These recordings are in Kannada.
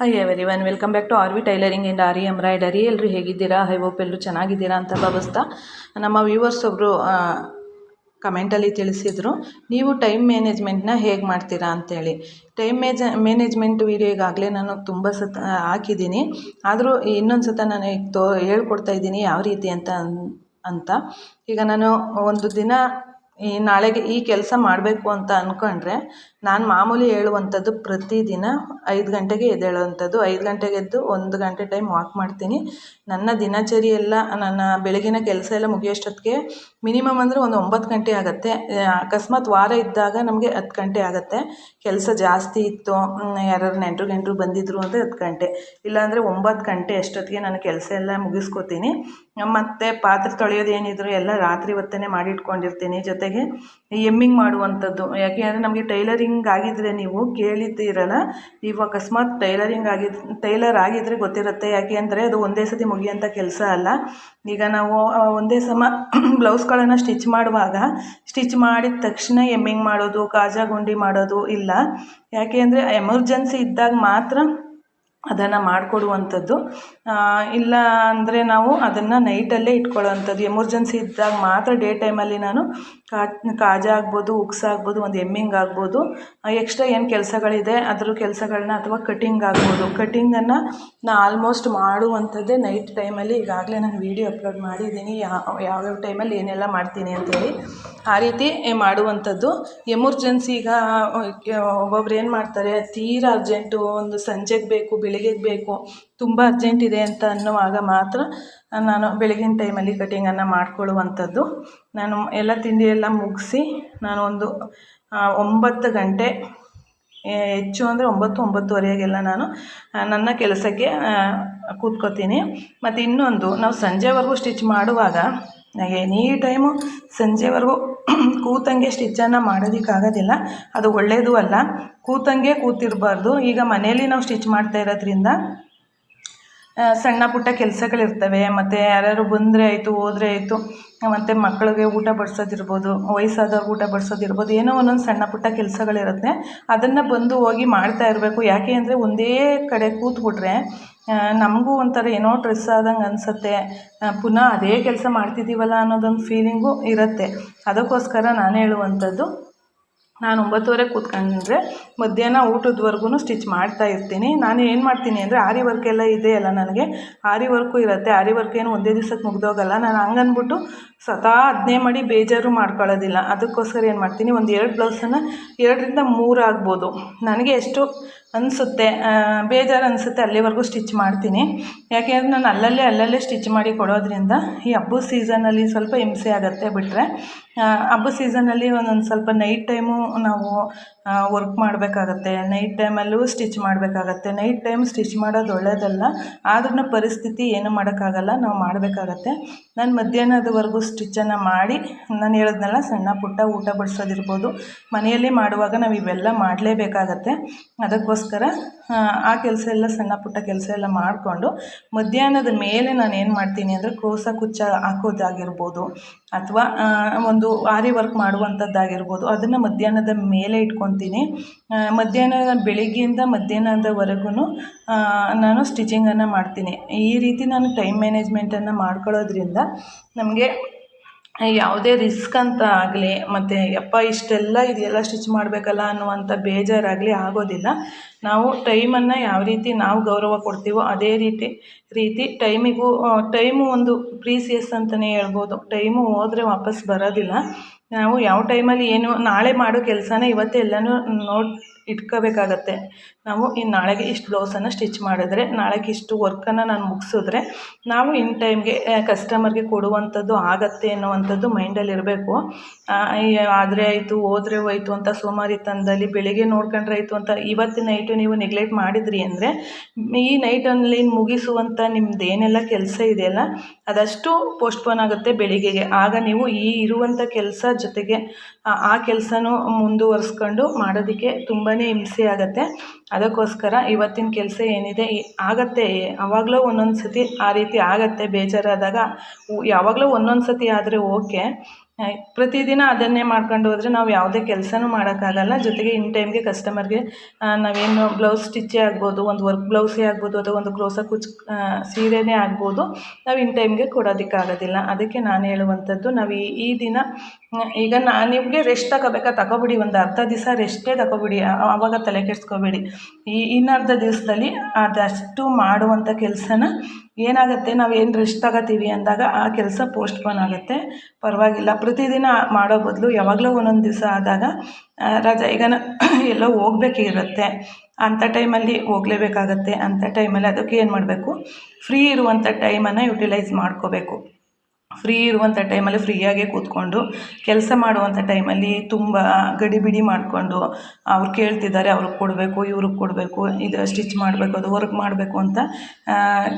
Hi every one welcome back to R V tailoring and aari embroidery ಎಲ್ಲರೂ ಹೇಗಿದ್ದೀರಾ? ಐ ಹೋಪ್ ಎಲ್ಲರೂ ಚೆನ್ನಾಗಿದ್ದೀರಾ ಅಂತ ಭಾವಿಸ್ತಾ. ನಮ್ಮ ವ್ಯೂವರ್ಸ್ ಒಬ್ಬರು ಕಮೆಂಟಲ್ಲಿ ತಿಳಿಸಿದರು, ನೀವು ಟೈಮ್ ಮ್ಯಾನೇಜ್ಮೆಂಟ್ನ ಹೇಗೆ ಮಾಡ್ತೀರಾ ಅಂತೇಳಿ. ಟೈಮ್ ಮೇಜ ಮ್ಯಾನೇಜ್ಮೆಂಟ್ ವೀಡಿಯೋ ಈಗಾಗಲೇ ನಾನು ತುಂಬ ಸತ ಹಾಕಿದ್ದೀನಿ. ಆದರೂ ಇನ್ನೊಂದು ಸತ ನಾನು ತೋ, ಹೇಳ್ಕೊಡ್ತಾ ಇದ್ದೀನಿ ಯಾವ ರೀತಿ ಅಂತ ಅಂತ. ಈಗ ನಾನು ಒಂದು ದಿನ ಈ ನಾಳೆಗೆ ಈ ಕೆಲಸ ಮಾಡಬೇಕು ಅಂತ ಅಂದ್ಕೊಂಡ್ರೆ ನಾನು ಮಾಮೂಲಿ ಹೇಳುವಂಥದ್ದು ಪ್ರತಿದಿನ ಐದು ಗಂಟೆಗೆ ಎದ್ದೇಳುವಂಥದ್ದು. ಐದು ಗಂಟೆಗೆ ಎದ್ದು ಒಂದು ಗಂಟೆ ಟೈಮ್ ವಾಕ್ ಮಾಡ್ತೀನಿ. ನನ್ನ ದಿನಚರಿ ಎಲ್ಲ, ನನ್ನ ಬೆಳಗಿನ ಕೆಲಸ ಎಲ್ಲ ಮುಗಿಯೋಷ್ಟೊತ್ತಿಗೆ ಮಿನಿಮಮ್ ಅಂದರೆ ಒಂದು ಒಂಬತ್ತು ಗಂಟೆ ಆಗುತ್ತೆ. ಅಕಸ್ಮಾತ್ ವಾರ ಇದ್ದಾಗ ನಮಗೆ ಹತ್ತು ಗಂಟೆ ಆಗುತ್ತೆ. ಕೆಲಸ ಜಾಸ್ತಿ ಇತ್ತು ಯಾರು ನೆಂಟರು ಗಂಟರು ಬಂದಿದ್ರು ಅಂದರೆ ಹತ್ತು ಗಂಟೆ. ಇಲ್ಲಾಂದರೆ ಒಂಬತ್ತು ಗಂಟೆ ಅಷ್ಟೊತ್ತಿಗೆ ನಾನು ಕೆಲಸ ಎಲ್ಲ ಮುಗಿಸ್ಕೊತೀನಿ. ಮತ್ತು ಪಾತ್ರೆ ತೊಳೆಯೋದು ಏನಿದ್ರು ಎಲ್ಲ ರಾತ್ರಿ ಹೊತ್ತೇ ಮಾಡಿಟ್ಕೊಂಡಿರ್ತೀನಿ. ಜೊತೆಗೆ ಎಮ್ಮಿಂಗ್ ಮಾಡುವಂಥದ್ದು. ಯಾಕೆ ಅಂದರೆ ನಮಗೆ ಟೈಲರಿಂಗ್ ಆಗಿದ್ರೆ ನೀವು ಕೇಳಿದ್ದೀರಲ್ಲ ನೀವು ಅಕಸ್ಮಾತ್ ಟೈಲರಿಂಗ್ ಆಗಿದ್ ಟೈಲರ್ ಆಗಿದ್ರೆ ಗೊತ್ತಿರುತ್ತೆ. ಯಾಕೆ ಅಂದರೆ ಅದು ಒಂದೇ ಸತಿ ಮುಗಿಯೋಂಥ ಕೆಲಸ ಅಲ್ಲ. ಈಗ ನಾವು ಒಂದೇ ಸಮ ಬ್ಲೌಸ್ಗಳನ್ನು ಸ್ಟಿಚ್ ಮಾಡುವಾಗ, ಸ್ಟಿಚ್ ಮಾಡಿದ ತಕ್ಷಣ ಎಮ್ಮಿಂಗ್ ಮಾಡೋದು, ಕಾಜಾ ಗುಂಡಿ ಮಾಡೋದು ಇಲ್ಲ. ಯಾಕೆ ಅಂದರೆ ಎಮರ್ಜೆನ್ಸಿ ಇದ್ದಾಗ ಮಾತ್ರ ಅದನ್ನು ಮಾಡಿಕೊಡುವಂಥದ್ದು. ಇಲ್ಲ ಅಂದರೆ ನಾವು ಅದನ್ನು ನೈಟಲ್ಲೇ ಇಟ್ಕೊಳ್ಳೋವಂಥದ್ದು. ಎಮರ್ಜೆನ್ಸಿ ಇದ್ದಾಗ ಮಾತ್ರ ಡೇ ಟೈಮಲ್ಲಿ ನಾನು ಕಾಜ ಆಗ್ಬೋದು, ಉಕ್ಸ್ ಆಗ್ಬೋದು, ಒಂದು ಎಮ್ಮಿಂಗ್ ಆಗ್ಬೋದು. ಎಕ್ಸ್ಟ್ರಾ ಏನು ಕೆಲಸಗಳಿದೆ, ಅದ್ರ ಕೆಲಸಗಳನ್ನ ಅಥವಾ ಕಟಿಂಗ್ ಆಗ್ಬೋದು. ಕಟಿಂಗನ್ನು ನಾ ಆಲ್ಮೋಸ್ಟ್ ಮಾಡುವಂಥದ್ದೇ ನೈಟ್ ಟೈಮಲ್ಲಿ ಈಗಾಗಲೇ ನಾನು ವೀಡಿಯೋ ಅಪ್ಲೋಡ್ ಮಾಡಿದ್ದೀನಿ. ಯಾವ ಯಾವ್ಯಾವ ಟೈಮಲ್ಲಿ ಏನೆಲ್ಲ ಮಾಡ್ತೀನಿ ಅಂತೇಳಿ. ಆ ರೀತಿ ಮಾಡುವಂಥದ್ದು. ಎಮರ್ಜೆನ್ಸಿ ಈಗ ಒಬ್ಬೊಬ್ರು ಏನು ಮಾಡ್ತಾರೆ, ತೀರಾ ಅರ್ಜೆಂಟು ಒಂದು ಸಂಜೆಗೆ ಬೇಕು ಬೆಳಿಗ್ಗೆಗೆ ಬೇಕು ತುಂಬ ಅರ್ಜೆಂಟ್ ಇದೆ ಅಂತ ಅನ್ನುವಾಗ ಮಾತ್ರ ನಾನು ಬೆಳಗಿನ ಟೈಮಲ್ಲಿ ಕಟಿಂಗನ್ನು ಮಾಡಿಕೊಳ್ಳುವಂಥದ್ದು. ನಾನು ಎಲ್ಲ ತಿಂಡಿ ಎಲ್ಲ ಮುಗಿಸಿ ನಾನು ಒಂದು ಒಂಬತ್ತು ಗಂಟೆ ಹೆಚ್ಚು ಅಂದರೆ ಒಂಬತ್ತು, ಒಂಬತ್ತುವರೆಗೆಲ್ಲ ನಾನು ನನ್ನ ಕೆಲಸಕ್ಕೆ ಕೂತ್ಕೋತೀನಿ. ಮತ್ತು ಇನ್ನೊಂದು, ನಾವು ಸಂಜೆವರೆಗೂ ಸ್ಟಿಚ್ ಮಾಡುವಾಗ ಎನಿ ಟೈಮು ಸಂಜೆವರೆಗೂ ಕೂತಂಗೆ ಸ್ಟಿಚ್ಚನ್ನು ಮಾಡೋದಕ್ಕಾಗೋದಿಲ್ಲ. ಅದು ಒಳ್ಳೆಯದು ಅಲ್ಲ. ಕೂತಂಗೆ ಕೂತಿರಬಾರ್ದು. ಈಗ ಮನೇಲಿ ನಾವು ಸ್ಟಿಚ್ ಮಾಡ್ತಾ ಇರೋದ್ರಿಂದ ಸಣ್ಣ ಪುಟ್ಟ ಕೆಲಸಗಳಿರ್ತವೆ, ಮತ್ತು ಯಾರ್ಯಾರು ಬಂದರೆ ಆಯಿತು, ಹೋದರೆ ಆಯಿತು, ಮತ್ತು ಮಕ್ಕಳಿಗೆ ಊಟ ಬಡಿಸೋದಿರ್ಬೋದು, ವಯಸ್ಸಾದವ್ರಿಗೆ ಊಟ ಬಡಿಸೋದಿರ್ಬೋದು, ಏನೋ ಒಂದೊಂದು ಸಣ್ಣ ಪುಟ್ಟ ಕೆಲಸಗಳಿರುತ್ತೆ. ಅದನ್ನು ಬಂದು ಹೋಗಿ ಮಾಡ್ತಾ ಇರಬೇಕು. ಯಾಕೆ ಅಂದರೆ ಒಂದೇ ಕಡೆ ಕೂತ್ಬಿಟ್ರೆ ನಮಗೂ ಒಂಥರ ಏನೋ ಡ್ರೆಸ್ ಆದಂಗೆ ಅನಿಸುತ್ತೆ. ಪುನಃ ಅದೇ ಕೆಲಸ ಮಾಡ್ತಿದ್ದೀವಲ್ಲ ಅನ್ನೋದೊಂದು ಫೀಲಿಂಗು ಇರುತ್ತೆ. ಅದಕ್ಕೋಸ್ಕರ ನಾನು ಹೇಳುವಂಥದ್ದು ನಾನು ಒಂಬತ್ತುವರೆ ಕೂತ್ಕೊಂಡ್ರೆ ಮಧ್ಯಾಹ್ನ ಊಟದವರೆಗೂ ಸ್ಟಿಚ್ ಮಾಡ್ತಾ ಇರ್ತೀನಿ. ನಾನು ಏನು ಮಾಡ್ತೀನಿ ಅಂದರೆ ಆರಿ ವರ್ಕ್ ಎಲ್ಲ ಇದೆ ಅಲ್ಲ ನನಗೆ. ಆರಿ ವರ್ಕು ಇರುತ್ತೆ. ಆರಿ ವರ್ಕ್ ಏನು ಒಂದೇ ದಿವ್ಸಕ್ಕೆ ಮುಗ್ದೋಗಲ್ಲ. ನಾನು ಹಂಗನ್ಬಿಟ್ಟು ಸತಾ ಅದನ್ನೇ ಮಾಡಿ ಬೇಜಾರು ಮಾಡ್ಕೊಳ್ಳೋದಿಲ್ಲ. ಅದಕ್ಕೋಸ್ಕರ ಏನು ಮಾಡ್ತೀನಿ? ಒಂದು ಎರಡು ಬ್ಲೌಸನ್ನು ಎರಡರಿಂದ ಮೂರು ಆಗ್ಬೋದು. ನನಗೆ ಎಷ್ಟು ಅನಿಸುತ್ತೆ ಬೇಜಾರು ಅನಿಸುತ್ತೆ ಅಲ್ಲಿವರೆಗೂ ಸ್ಟಿಚ್ ಮಾಡ್ತೀನಿ. ಯಾಕೆ ಅಂದರೆ ನಾನು ಅಲ್ಲಲ್ಲೇ ಅಲ್ಲಲ್ಲೇ ಸ್ಟಿಚ್ ಮಾಡಿ ಕೊಡೋದ್ರಿಂದ ಈ ಹಬ್ಬದ ಸೀಸನಲ್ಲಿ ಸ್ವಲ್ಪ ಹಿಂಸೆ ಆಗುತ್ತೆ ಬಿಟ್ಟರೆ ಹಬ್ಬದ ಸೀಸನಲ್ಲಿ ಒಂದೊಂದು ಸ್ವಲ್ಪ ನೈಟ್ ಟೈಮು ನಾವು ವರ್ಕ್ ಮಾಡಬೇಕಾಗತ್ತೆ. ನೈಟ್ ಟೈಮಲ್ಲೂ ಸ್ಟಿಚ್ ಮಾಡಬೇಕಾಗತ್ತೆ. ನೈಟ್ ಟೈಮ್ ಸ್ಟಿಚ್ ಮಾಡೋದು ಒಳ್ಳೆಯದಲ್ಲ ಆದ್ರೂ ಪರಿಸ್ಥಿತಿ ಏನು ಮಾಡೋಕ್ಕಾಗಲ್ಲ, ನಾವು ಮಾಡಬೇಕಾಗತ್ತೆ. ನಾನು ಮಧ್ಯಾಹ್ನದವರೆಗೂ ಸ್ಟಿಚ್ಚನ್ನು ಮಾಡಿ, ನಾನು ಹೇಳೋದ್ನೆಲ್ಲ ಸಣ್ಣ ಪುಟ್ಟ ಊಟ ಬಡಿಸೋದಿರ್ಬೋದು. ಮನೆಯಲ್ಲಿ ಮಾಡುವಾಗ ನಾವು ಇವೆಲ್ಲ ಮಾಡಲೇಬೇಕಾಗತ್ತೆ. ಅದಕ್ಕೋಸ್ಕರ ಆ, ಆ ಕೆಲಸ ಎಲ್ಲ ಸಣ್ಣ ಪುಟ್ಟ ಕೆಲಸ ಎಲ್ಲ ಮಾಡಿಕೊಂಡು ಮಧ್ಯಾಹ್ನದ ಮೇಲೆ ನಾನು ಏನು ಮಾಡ್ತೀನಿ ಅಂದರೆ ಕ್ರೋಸ ಕುಚ್ಚ ಹಾಕೋದಾಗಿರ್ಬೋದು ಅಥವಾ ಒಂದು ಆರಿ ವರ್ಕ್ ಮಾಡುವಂಥದ್ದಾಗಿರ್ಬೋದು ಅದನ್ನು ಮಧ್ಯಾಹ್ನದ ಮೇಲೆ ಇಟ್ಕೊತೀನಿ. ಮಧ್ಯಾಹ್ನ ಬೆಳಿಗ್ಗೆಯಿಂದ ಮಧ್ಯಾಹ್ನದವರೆಗೂ ನಾನು ಸ್ಟಿಚಿಂಗನ್ನು ಮಾಡ್ತೀನಿ. ಈ ರೀತಿ ನಾನು ಟೈಮ್ ಮ್ಯಾನೇಜ್ಮೆಂಟನ್ನು ಮಾಡ್ಕೊಳ್ಳೋದ್ರಿಂದ ನಮಗೆ ಯಾವುದೇ ರಿಸ್ಕ್ ಅಂತ ಆಗಲಿ, ಮತ್ತು ಯಪ್ಪ ಇಷ್ಟೆಲ್ಲ ಇದೆಲ್ಲ ಸ್ಟಿಚ್ ಮಾಡಬೇಕಲ್ಲ ಅನ್ನುವಂಥ ಬೇಜಾರಾಗಲಿ ಆಗೋದಿಲ್ಲ. ನಾವು ಟೈಮನ್ನು ಯಾವ ರೀತಿ ನಾವು ಗೌರವ ಕೊಡ್ತೀವೋ ಅದೇ ರೀತಿ ರೀತಿ ಟೈಮಿಗೂ ಟೈಮು ಒಂದು ಪ್ರೀಸಿಯಸ್ ಅಂತಲೇ ಹೇಳ್ಬೋದು. ಟೈಮು ಹೋದರೆ ವಾಪಸ್ ಬರೋದಿಲ್ಲ. ನಾವು ಯಾವ ಟೈಮಲ್ಲಿ ಏನು, ನಾಳೆ ಮಾಡೋ ಕೆಲಸನ ಇವತ್ತೇ ಎಲ್ಲನೂ ನೋಡಿ ಇಟ್ಕೋಬೇಕಾಗತ್ತೆ. ನಾವು ಇನ್ನು ನಾಳೆಗೆ ಇಷ್ಟು ಬ್ಲೌಸನ್ನು ಸ್ಟಿಚ್ ಮಾಡಿದ್ರೆ, ನಾಳೆಗೆ ಇಷ್ಟು ವರ್ಕನ್ನು ನಾನು ಮುಗಿಸಿದ್ರೆ, ನಾವು ಇನ್ ಟೈಮ್ಗೆ ಕಸ್ಟಮರ್ಗೆ ಕೊಡುವಂಥದ್ದು ಆಗತ್ತೆ ಅನ್ನುವಂಥದ್ದು ಮೈಂಡಲ್ಲಿ ಇರಬೇಕು. ಆದರೆ ಆಯಿತು, ಹೋದ್ರೆ ಹೋಯ್ತು ಅಂತ ಸೋಮಾರಿತನದಲ್ಲಿ ಬೆಳಿಗ್ಗೆ ನೋಡ್ಕೊಂಡ್ರೆ ಆಯಿತು ಅಂತ ಇವತ್ತು ನೈಟು ನೀವು ನೆಗ್ಲೆಕ್ಟ್ ಮಾಡಿದ್ರಿ ಅಂದರೆ, ಈ ನೈಟಲ್ಲಿ ಮುಗಿಸುವಂಥ ನಿಮ್ದು ಏನೆಲ್ಲ ಕೆಲಸ ಇದೆಯಲ್ಲ ಅದಷ್ಟು ಪೋಸ್ಟ್ಪೋನ್ ಆಗುತ್ತೆ ಬೆಳಿಗ್ಗೆಗೆ. ಆಗ ನೀವು ಈ ಇರುವಂಥ ಕೆಲಸ ಜೊತೆಗೆ, ಆ- ಆ ಕೆಲಸನೂ ಮುಂದುವರಿಸ್ಕೊಂಡು ಮಾಡೋದಕ್ಕೆ ತುಂಬಾ ಹಿಂಸೆ ಆಗುತ್ತೆ. ಅದಕ್ಕೋಸ್ಕರ ಇವತ್ತಿನ ಕೆಲಸ ಏನಿದೆ ಆಗುತ್ತೆ. ಆವಾಗಲೂ ಒಂದೊಂದು ಸತಿ ಆ ರೀತಿ ಆಗತ್ತೆ, ಬೇಜಾರಾದಾಗ. ಯಾವಾಗಲೂ ಒಂದೊಂದು ಸತಿ ಆದರೆ ಓಕೆ. ಪ್ರತಿದಿನ ಅದನ್ನೇ ಮಾಡ್ಕೊಂಡು ಹೋದರೆ ನಾವು ಯಾವುದೇ ಕೆಲಸನೂ ಮಾಡೋಕ್ಕಾಗಲ್ಲ. ಜೊತೆಗೆ ಇನ್ ಟೈಮ್ಗೆ ಕಸ್ಟಮರ್ಗೆ ನಾವೇನು ಬ್ಲೌಸ್ ಸ್ಟಿಚ್ಚೇ ಆಗ್ಬೋದು, ಒಂದು ವರ್ಕ್ ಬ್ಲೌಸೇ ಆಗ್ಬೋದು, ಅಥವಾ ಒಂದು ಕ್ಲೋಸಾ ಕುಚ್ ಸೀರೆನೇ ಆಗ್ಬೋದು, ನಾವು ಇನ್ ಟೈಮ್ಗೆ ಕೊಡೋದಕ್ಕಾಗೋದಿಲ್ಲ. ಅದಕ್ಕೆ ನಾನು ಹೇಳುವಂಥದ್ದು, ನಾವು ಈ ದಿನ ಈಗ ನಾ ನಿಮಗೆ ರೆಸ್ಟ್ ತಗೋಬೇಕಾ? ತಗೋಬಿಡಿ, ಒಂದು ಅರ್ಧ ದಿವಸ ರೆಸ್ಟೇ ತಗೋಬಿಡಿ. ಆವಾಗ ತಲೆ ಕೆಡಿಸ್ಕೋಬೇಡಿ. ಈ ಇನ್ನರ್ಧ ದಿವಸದಲ್ಲಿ ಅದಷ್ಟು ಮಾಡುವಂಥ ಕೆಲಸನ ಏನಾಗುತ್ತೆ? ನಾವು ಏನು ರೆಸ್ಟ್ ತಗೋತೀವಿ ಅಂದಾಗ ಆ ಕೆಲಸ ಪೋಸ್ಟ್ಪೋನ್ ಆಗುತ್ತೆ. ಪರವಾಗಿಲ್ಲ. ಪ್ರತಿದಿನ ಮಾಡೋ ಬದಲು ಯಾವಾಗಲೂ ಒಂದೊಂದು ದಿವಸ ಆದಾಗ ರಜ ಈಗ ಎಲ್ಲೋ ಹೋಗ್ಬೇಕಿರುತ್ತೆ ಅಂಥ ಟೈಮಲ್ಲಿ ಹೋಗಲೇಬೇಕಾಗತ್ತೆ. ಅಂಥ ಟೈಮಲ್ಲಿ ಅದಕ್ಕೆ ಏನು ಮಾಡಬೇಕು? ಫ್ರೀ ಇರುವಂಥ ಟೈಮನ್ನು ಯುಟಿಲೈಸ್ ಮಾಡ್ಕೋಬೇಕು. ಫ್ರೀ ಇರುವಂಥ ಟೈಮಲ್ಲಿ ಫ್ರೀಯಾಗೇ ಕೂತ್ಕೊಂಡು ಕೆಲಸ ಮಾಡುವಂಥ ಟೈಮಲ್ಲಿ ತುಂಬ ಗಡಿಬಿಡಿ ಮಾಡಿಕೊಂಡು ಅವ್ರು ಕೇಳ್ತಿದ್ದಾರೆ, ಅವ್ರಿಗೆ ಕೊಡಬೇಕು, ಇವ್ರಿಗೆ ಕೊಡಬೇಕು, ಇದು ಸ್ಟಿಚ್ ಮಾಡಬೇಕು, ಅದು ವರ್ಕ್ ಮಾಡಬೇಕು ಅಂತ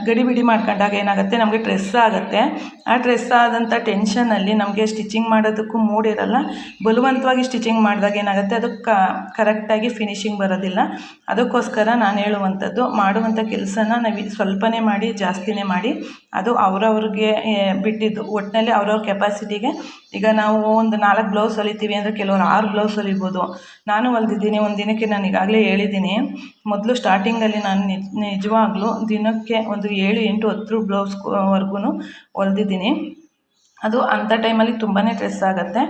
ಗಡಿಬಿಡಿ ಮಾಡ್ಕೊಂಡಾಗ ಏನಾಗುತ್ತೆ, ನಮಗೆ ಸ್ಟ್ರೆಸ್ ಆಗುತ್ತೆ. ಆ ಸ್ಟ್ರೆಸ್ ಆದಂಥ ಟೆನ್ಷನಲ್ಲಿ ನಮಗೆ ಸ್ಟಿಚಿಂಗ್ ಮಾಡೋದಕ್ಕೂ ಮೂಡಿರಲ್ಲ. ಬಲವಂತವಾಗಿ ಸ್ಟಿಚಿಂಗ್ ಮಾಡಿದಾಗ ಏನಾಗುತ್ತೆ, ಅದು ಕರೆಕ್ಟಾಗಿ ಫಿನಿಶಿಂಗ್ ಬರೋದಿಲ್ಲ. ಅದಕ್ಕೋಸ್ಕರ ನಾನು ಹೇಳುವಂಥದ್ದು, ಮಾಡುವಂಥ ಕೆಲಸನ ನಾವು ಸ್ವಲ್ಪನೇ ಮಾಡಿ, ಜಾಸ್ತಿನೇ ಮಾಡಿ, ಅದು ಅವರವ್ರಿಗೆ ಬಿಟ್ಟಿದ್ದು. ಒಟ್ಟಿನಲ್ಲಿ ಅವ್ರವ್ರ ಕೆಪಾಸಿಟಿಗೆ ಈಗ ನಾವು ಒಂದು ನಾಲ್ಕು ಬ್ಲೌಸ್ ಹೊಲಿತೀವಿ ಅಂದರೆ ಕೆಲವರು ಆರು ಬ್ಲೌಸ್ ಹೊಲಿಬೋದು. ನಾನು ಹೊಲ್ದಿದ್ದೀನಿ, ಒಂದು ದಿನಕ್ಕೆ ನಾನು ಈಗಾಗಲೇ ಹೇಳಿದ್ದೀನಿ. ಮೊದಲು ಸ್ಟಾರ್ಟಿಂಗಲ್ಲಿ ನಾನು ನಿಜ, ನಿಜವಾಗ್ಲೂ ದಿನಕ್ಕೆ ಒಂದು ಏಳು ಎಂಟು ಹತ್ತು ಬ್ಲೌಸ್ವರೆಗೂ ಹೊಲ್ದಿದ್ದೀನಿ. ಅದು ಅಂಥ ಟೈಮಲ್ಲಿ ತುಂಬಾ ಸ್ಟ್ರೆಸ್ ಆಗುತ್ತೆ.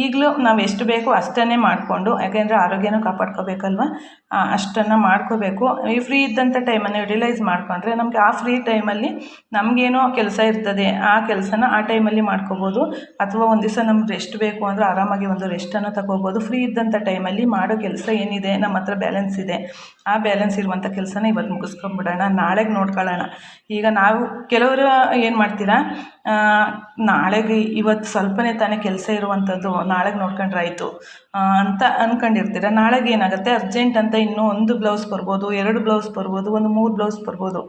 ಈಗಲೂ ನಾವು ಎಷ್ಟು ಬೇಕೋ ಅಷ್ಟನ್ನೇ ಮಾಡಿಕೊಂಡು, ಯಾಕೆಂದರೆ ಆರೋಗ್ಯನೂ ಕಾಪಾಡ್ಕೋಬೇಕಲ್ವ? ಅಷ್ಟನ್ನು ಮಾಡ್ಕೋಬೇಕು. ಈ ಫ್ರೀ ಇದ್ದಂಥ ಟೈಮನ್ನು ಯುಟಿಲೈಸ್ ಮಾಡಿಕೊಂಡ್ರೆ ನಮಗೆ ಆ ಫ್ರೀ ಟೈಮಲ್ಲಿ ನಮಗೇನೋ ಕೆಲಸ ಇರ್ತದೆ, ಆ ಕೆಲಸನ ಆ ಟೈಮಲ್ಲಿ ಮಾಡ್ಕೋಬೋದು. ಅಥವಾ ಒಂದು ದಿವಸ ನಮ್ಗೆ ರೆಸ್ಟ್ ಬೇಕು ಅಂದರೆ ಆರಾಮಾಗಿ ಒಂದು ರೆಸ್ಟನ್ನು ತಗೋಬೋದು. ಫ್ರೀ ಇದ್ದಂಥ ಟೈಮಲ್ಲಿ ಮಾಡೋ ಕೆಲಸ ಏನಿದೆ ನಮ್ಮ ಹತ್ರ ಬ್ಯಾಲೆನ್ಸ್ ಇದೆ. ಆ ಬ್ಯಾಲೆನ್ಸ್ ಇರುವಂಥ ಕೆಲಸನ ಇವತ್ತು ಮುಗಿಸ್ಕೊಂಡ್ಬಿಡೋಣ. ನಾಳೆಗೆ ನೋಡ್ಕೊಳ್ಳೋಣ. ಈಗ ನಾವು ಕೆಲವರು ಏನು ಮಾಡ್ತೀರಾ? ನಾಳೆಗೆ ಇವತ್ತು ಸ್ವಲ್ಪನೇ ತಾನೇ ಕೆಲಸ ಇರುವಂಥದ್ದು ನಾಳೆಗೆ ನೋಡ್ಕೊಂಡ್ರೆ ಆಯಿತು ಅಂತ ಅಂದ್ಕೊಂಡಿರ್ತೀರ ನಾಳೆಗೆ ಏನಾಗುತ್ತೆ? ಅರ್ಜೆಂಟ್ ಅಂತ ಇನ್ನೂ ಒಂದು ಬ್ಲೌಸ್ ಬರ್ಬೋದು, ಎರಡು ಬ್ಲೌಸ್ ಬರ್ಬೋದು, ಒಂದು ಮೂರು ಬ್ಲೌಸ್ ಬರ್ಬೋದು.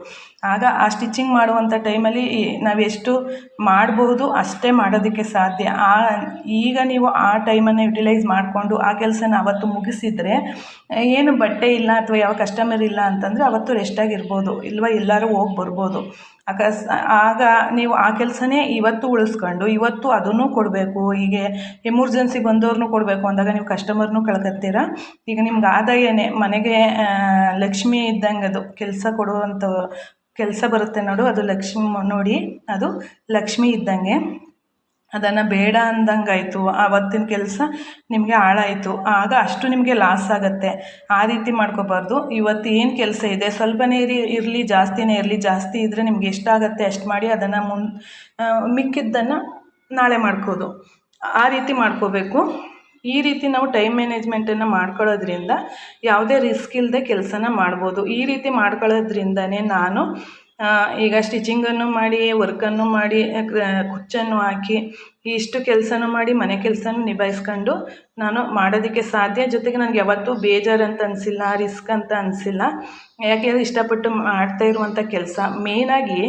ಆಗ ಆ ಸ್ಟಿಚಿಂಗ್ ಮಾಡುವಂಥ ಟೈಮಲ್ಲಿ ನಾವು ಎಷ್ಟು ಮಾಡಬಹುದು ಅಷ್ಟೇ ಮಾಡೋದಕ್ಕೆ ಸಾಧ್ಯ. ಆ, ಈಗ ನೀವು ಆ ಟೈಮನ್ನು ಯುಟಿಲೈಸ್ ಮಾಡಿಕೊಂಡು ಆ ಕೆಲಸನ ಅವತ್ತು ಮುಗಿಸಿದರೆ, ಏನು ಬಟ್ಟೆ ಇಲ್ಲ ಅಥವಾ ಯಾವ ಕಸ್ಟಮರ್ ಇಲ್ಲ ಅಂತಂದರೆ ಅವತ್ತು ರೆಸ್ಟಾಗಿರ್ಬೋದು ಇಲ್ವಾ ಎಲ್ಲರೂ ಹೋಗಿ ಬರ್ಬೋದು. ಅಕಸ್, ಆಗ ನೀವು ಆ ಕೆಲಸನೇ ಇವತ್ತು ಉಳಿಸ್ಕೊಂಡು, ಇವತ್ತು ಅದನ್ನು ಕೊಡಬೇಕು, ಹೀಗೆ ಎಮರ್ಜೆನ್ಸಿ ಬಂದವ್ರನ್ನೂ ಕೊಡಬೇಕು ಅಂದಾಗ ನೀವು ಕಸ್ಟಮರ್ನೂ ಕಳ್ಕೊತೀರ ಈಗ ನಿಮ್ಗೆ ಆದಾಯನೇ, ಮನೆಗೆ ಲಕ್ಷ್ಮಿ ಇದ್ದಂಗೆ ಅದು ಕೆಲಸ ಕೊಡುವಂಥ ಕೆಲಸ ಬರುತ್ತೆ ನೋಡು, ಅದು ಲಕ್ಷ್ಮಿ, ನೋಡಿ, ಅದು ಲಕ್ಷ್ಮಿ ಇದ್ದಂಗೆ. ಅದನ್ನು ಬೇಡ ಅಂದಂಗಾಯಿತು. ಆವತ್ತಿನ ಕೆಲಸ ನಿಮಗೆ ಹಾಳಾಯಿತು. ಆಗ ಅಷ್ಟು ನಿಮಗೆ ಲಾಸ್ ಆಗುತ್ತೆ. ಆ ರೀತಿ ಮಾಡ್ಕೋಬಾರ್ದು. ಇವತ್ತು ಏನು ಕೆಲಸ ಇದೆ? ಸ್ವಲ್ಪನೇ ಇರಿ, ಇರಲಿ, ಜಾಸ್ತಿನೇ ಇರಲಿ, ಜಾಸ್ತಿ ಇದ್ದರೆ ನಿಮ್ಗೆ ಎಷ್ಟಾಗತ್ತೆ ಅಷ್ಟು ಮಾಡಿ ಅದನ್ನು ಮುನ್ ಮಿಕ್ಕಿದ್ದನ್ನು ನಾಳೆ ಮಾಡ್ಕೋದು. ಆ ರೀತಿ ಮಾಡ್ಕೋಬೇಕು. ಈ ರೀತಿ ನಾವು ಟೈಮ್ ಮ್ಯಾನೇಜ್ಮೆಂಟನ್ನು ಮಾಡ್ಕೊಳ್ಳೋದ್ರಿಂದ ಯಾವುದೇ ರಿಸ್ಕ್ ಇಲ್ಲದೆ ಕೆಲಸನ ಮಾಡ್ಬೋದು. ಈ ರೀತಿ ಮಾಡ್ಕೊಳ್ಳೋದ್ರಿಂದನೇ ನಾನು ಈಗ ಸ್ಟಿಚಿಂಗನ್ನು ಮಾಡಿ ವರ್ಕನ್ನು ಮಾಡಿ ಕುಚ್ಚನ್ನು ಹಾಕಿ, ಇಷ್ಟು ಕೆಲಸನೂ ಮಾಡಿ, ಮನೆ ಕೆಲಸನೂ ನಿಭಾಯಿಸ್ಕೊಂಡು ನಾನು ಮಾಡೋದಕ್ಕೆ ಸಾಧ್ಯ. ಜೊತೆಗೆ ನನಗೆ ಯಾವತ್ತೂ ಬೇಜಾರು ಅಂತ ಅನಿಸಿಲ್ಲ ರಿಸ್ಕ್ ಅಂತ ಅನಿಸಿಲ್ಲ. ಯಾಕೆಂದರೆ ಇಷ್ಟಪಟ್ಟು ಮಾಡ್ತಾ ಇರುವಂಥ ಕೆಲಸ. ಮೇಯ್ನಾಗಿ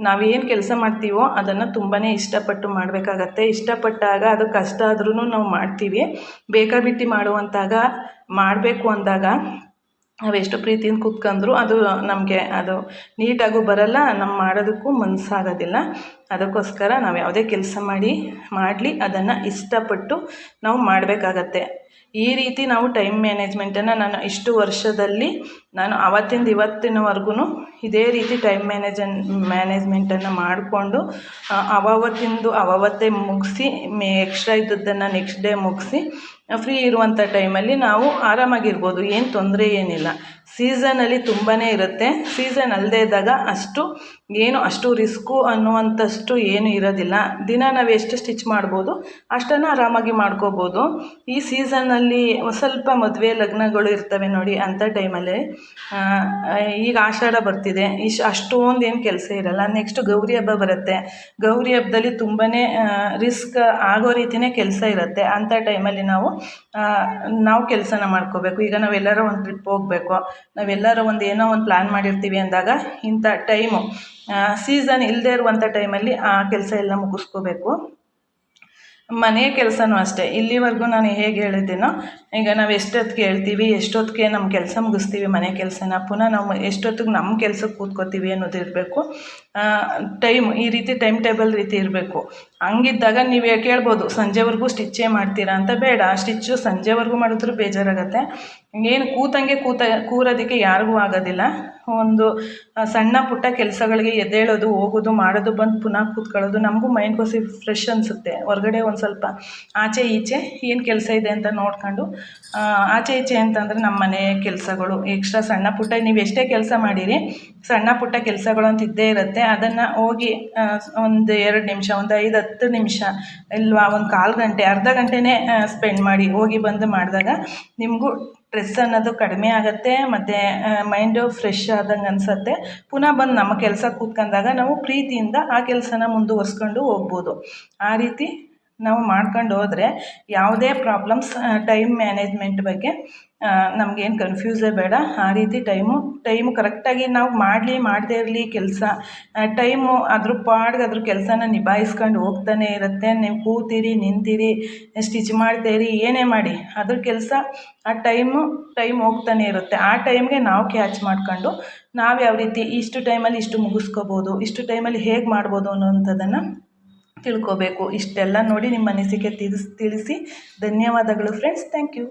ನಾವೇನು ಕೆಲಸ ಮಾಡ್ತೀವೋ ಅದನ್ನು ತುಂಬಾ ಇಷ್ಟಪಟ್ಟು ಮಾಡಬೇಕಾಗತ್ತೆ. ಇಷ್ಟಪಟ್ಟಾಗ ಅದು ಕಷ್ಟ ಆದ್ರೂ ನಾವು ಮಾಡ್ತೀವಿ. ಬೇಕಾಬಿಟ್ಟಿ ಮಾಡುವಂತಾಗ, ಮಾಡಬೇಕು ಅಂದಾಗ ನಾವೆಷ್ಟು ಪ್ರೀತಿಯಿಂದ ಕೂತ್ಕೊಂಡ್ರು ಅದು ನಮಗೆ ಅದು ನೀಟಾಗೂ ಬರಲ್ಲ ನಮ್ಮ ಮಾಡೋದಕ್ಕೂ ಮನಸ್ಸಾಗೋದಿಲ್ಲ ಅದಕ್ಕೋಸ್ಕರ ನಾವು ಯಾವುದೇ ಕೆಲಸ ಮಾಡಿ, ಮಾಡಲಿ, ಅದನ್ನು ಇಷ್ಟಪಟ್ಟು ನಾವು ಮಾಡಬೇಕಾಗತ್ತೆ. ಈ ರೀತಿ ನಾವು ಟೈಮ್ ಮ್ಯಾನೇಜ್ಮೆಂಟನ್ನು ನಾನು ಇಷ್ಟು ವರ್ಷದಲ್ಲಿ ನಾನು ಆವತ್ತಿಂದ ಇವತ್ತಿನವರ್ಗೂ ಇದೇ ರೀತಿ ಟೈಮ್ ಮ್ಯಾನೇಜನ್ ಮ್ಯಾನೇಜ್ಮೆಂಟನ್ನು ಮಾಡಿಕೊಂಡು ಅವಾವತ್ತಿಂದು ಅವಾವತ್ತೇ ಮುಗಿಸಿ, ಮೇ ಎಕ್ಸ್ಟ್ರಾ ಇದ್ದದ್ದನ್ನು ನೆಕ್ಸ್ಟ್ ಡೇ ಮುಗಿಸಿ ಫ್ರೀ ಇರುವಂಥ ಟೈಮಲ್ಲಿ ನಾವು ಆರಾಮಾಗಿರ್ಬೋದು. ಏನು ತೊಂದರೆ ಏನಿಲ್ಲ. ಸೀಸನಲ್ಲಿ ತುಂಬಾ ಇರುತ್ತೆ. ಸೀಸನ್ ಅಲ್ಲದೇ ಇದ್ದಾಗ ಅಷ್ಟು ಏನು, ಅಷ್ಟು ರಿಸ್ಕು ಅನ್ನುವಂಥಷ್ಟು ಏನು ಇರೋದಿಲ್ಲ. ದಿನ ನಾವು ಎಷ್ಟು ಸ್ಟಿಚ್ ಮಾಡ್ಬೋದು, ಅಷ್ಟನ್ನು ಆರಾಮಾಗಿ ಮಾಡ್ಕೋಬೋದು. ಈ ಸೀಸನಲ್ಲಿ ಸ್ವಲ್ಪ ಮದುವೆ ಲಗ್ನಗಳು ಇರ್ತವೆ ನೋಡಿ ಅಂಥ ಟೈಮಲ್ಲಿ ಈಗ ಆಷಾಢ ಬರ್ತಿದೆ. ಇಶ್, ಅಷ್ಟೊಂದು ಏನು ಕೆಲಸ ಇರಲ್ಲ. ನೆಕ್ಸ್ಟ್ ಗೌರಿ ಹಬ್ಬ ಬರುತ್ತೆ. ಗೌರಿ ಹಬ್ಬದಲ್ಲಿ ತುಂಬಾ ರಿಸ್ಕ್ ಆಗೋ ರೀತಿಯೇ ಕೆಲಸ ಇರುತ್ತೆ. ಅಂಥ ಟೈಮಲ್ಲಿ ನಾವು ನಾವು ಕೆಲಸನ ಮಾಡ್ಕೋಬೇಕು. ಈಗ ನಾವೆಲ್ಲರೂ ಒಂದು ಟ್ರಿಪ್ ಹೋಗಬೇಕು. ನಾವೆಲ್ಲರೂ ಒಂದು ಏನೋ ಒಂದು ಪ್ಲ್ಯಾನ್ ಮಾಡಿರ್ತೀವಿ ಅಂದಾಗ ಇಂಥ ಟೈಮು ಸೀಸನ್ ಇಲ್ಲದೇ ಇರುವಂಥ ಟೈಮಲ್ಲಿ ಆ ಕೆಲಸ ಎಲ್ಲ ಮುಗಿಸ್ಕೋಬೇಕು. ಮನೆ ಕೆಲಸನೂ ಅಷ್ಟೇ. ಇಲ್ಲಿವರೆಗೂ ನಾನು ಹೇಗೆ ಹೇಳಿದ್ದೀನೋ, ಈಗ ನಾವು ಎಷ್ಟೊತ್ತಿಗೆ ಹೇಳ್ತೀವಿ ಎಷ್ಟೊತ್ತಿಗೆ ನಮ್ಮ ಕೆಲಸ ಮುಗಿಸ್ತೀವಿ, ಮನೆ ಕೆಲಸನ, ಪುನಃ ನಾವು ಎಷ್ಟೊತ್ತಿಗೆ ನಮ್ಮ ಕೆಲಸಕ್ಕೆ ಕೂತ್ಕೋತೀವಿ ಅನ್ನೋದು ಇರಬೇಕು ಟೈಮ್, ಈ ರೀತಿ ಟೈಮ್ ಟೇಬಲ್ ರೀತಿ ಇರಬೇಕು. ಹಂಗಿದ್ದಾಗ ನೀವು ಕೇಳ್ಬೋದು, ಸಂಜೆವರೆಗೂ ಸ್ಟಿಚ್ಚೇ ಮಾಡ್ತೀರಾ ಅಂತ ಬೇಡ. ಸ್ಟಿಚ್ಚು ಸಂಜೆವರೆಗೂ ಮಾಡಿದ್ರು ಬೇಜಾರಾಗುತ್ತೆ. ಏನು ಕೂತಂಗೆ ಕೂತ, ಕೂರೋದಕ್ಕೆ ಯಾರಿಗೂ ಆಗೋದಿಲ್ಲ. ಒಂದು ಸಣ್ಣ ಪುಟ್ಟ ಕೆಲಸಗಳಿಗೆ ಎದ್ದೇಳೋದು, ಹೋಗೋದು, ಮಾಡೋದು, ಬಂದು ಪುನಃ ಕೂತ್ಕೊಳ್ಳೋದು ನಮಗೂ ಮೈಂಡ್ ಕೊಸಿ ಫ್ರೆಶ್ ಅನಿಸುತ್ತೆ. ಹೊರಗಡೆ ಒಂದು ಸ್ವಲ್ಪ ಆಚೆ ಈಚೆ ಏನು ಕೆಲಸ ಇದೆ ಅಂತ ನೋಡ್ಕೊಂಡು ಆಚೆ ಈಚೆ ಅಂತಂದರೆ ನಮ್ಮ ಮನೆ ಕೆಲಸಗಳು ಎಕ್ಸ್ಟ್ರಾ ಸಣ್ಣ ಪುಟ್ಟ, ನೀವು ಎಷ್ಟೇ ಕೆಲಸ ಮಾಡಿರಿ ಸಣ್ಣ ಪುಟ್ಟ ಕೆಲಸಗಳು ಅಂತ ಇದ್ದೇ ಇರುತ್ತೆ. ಅದನ್ನು ಹೋಗಿ ಒಂದು ಎರಡು ನಿಮಿಷ, ಒಂದು ಐದು ಹತ್ತು ನಿಮಿಷ, ಇಲ್ವಾ, ಒಂದು ಕಾಲು ಗಂಟೆ, ಅರ್ಧ ಗಂಟೆನೇ ಸ್ಪೆಂಡ್ ಮಾಡಿ ಹೋಗಿ ಬಂದು ಮಾಡಿದಾಗ ನಿಮಗೂ ಸ್ಟ್ರೆಸ್ ಅನ್ನೋದು ಕಡಿಮೆ ಆಗುತ್ತೆ, ಮತ್ತು ಮೈಂಡು ಫ್ರೆಶ್ ಆದಂಗೆ ಅನಿಸುತ್ತೆ. ಪುನಃ ಬಂದು ನಮ್ಮ ಕೆಲಸ ಕೂತ್ಕೊಂಡಾಗ ನಾವು ಪ್ರೀತಿಯಿಂದ ಆ ಕೆಲಸನ ಮುಂದುವರ್ಸ್ಕೊಂಡು ಹೋಗ್ಬೋದು. ಆ ರೀತಿ ನಾವು ಮಾಡ್ಕೊಂಡು ಹೋದರೆ ಯಾವುದೇ ಪ್ರಾಬ್ಲಮ್ಸ್ ಟೈಮ್ ಮ್ಯಾನೇಜ್ಮೆಂಟ್ ಬಗ್ಗೆ ನಮಗೇನು ಕನ್ಫ್ಯೂಸೇ ಬೇಡ. ಆ ರೀತಿ ಟೈಮು ಟೈಮು ಕರೆಕ್ಟಾಗಿ ನಾವು ಮಾಡಲಿ ಮಾಡದೇ ಇರಲಿ ಕೆಲಸ. ಟೈಮು ಅದ್ರ ಪಾಡ್ಗೆ ಅದ್ರ ಕೆಲಸನ ನಿಭಾಯಿಸ್ಕೊಂಡು ಹೋಗ್ತಾನೆ ಇರುತ್ತೆ. ನೀವು ಕೂತೀರಿ, ನಿಂತೀರಿ ಸ್ಟಿಚ್ ಮಾಡ್ತೀರಿ ಏನೇ ಮಾಡಿ. ಅದ್ರ ಕೆಲಸ ಆ ಟೈಮು ಟೈಮ್ ಹೋಗ್ತಾನೆ ಇರುತ್ತೆ. ಆ ಟೈಮ್ಗೆ ನಾವು ಕ್ಯಾಚ್ ಮಾಡ್ಕೊಂಡು ನಾವು ಯಾವ ರೀತಿ ಇಷ್ಟು ಟೈಮಲ್ಲಿ ಇಷ್ಟು ಮುಗಿಸ್ಕೋಬೋದು, ಇಷ್ಟು ಟೈಮಲ್ಲಿ ಹೇಗೆ ಮಾಡ್ಬೋದು ಅನ್ನೋವಂಥದ್ದನ್ನು ತಿಳ್ಕೊಬೇಕು. ಇಷ್ಟೆಲ್ಲ ನೋಡಿ ನಿಮ್ಮ ಅನಿಸಿಕೆ ತಿಳಿಸಿ ತಿಳಿಸಿ. ಧನ್ಯವಾದಗಳು ಫ್ರೆಂಡ್ಸ್ ಥ್ಯಾಂಕ್ ಯು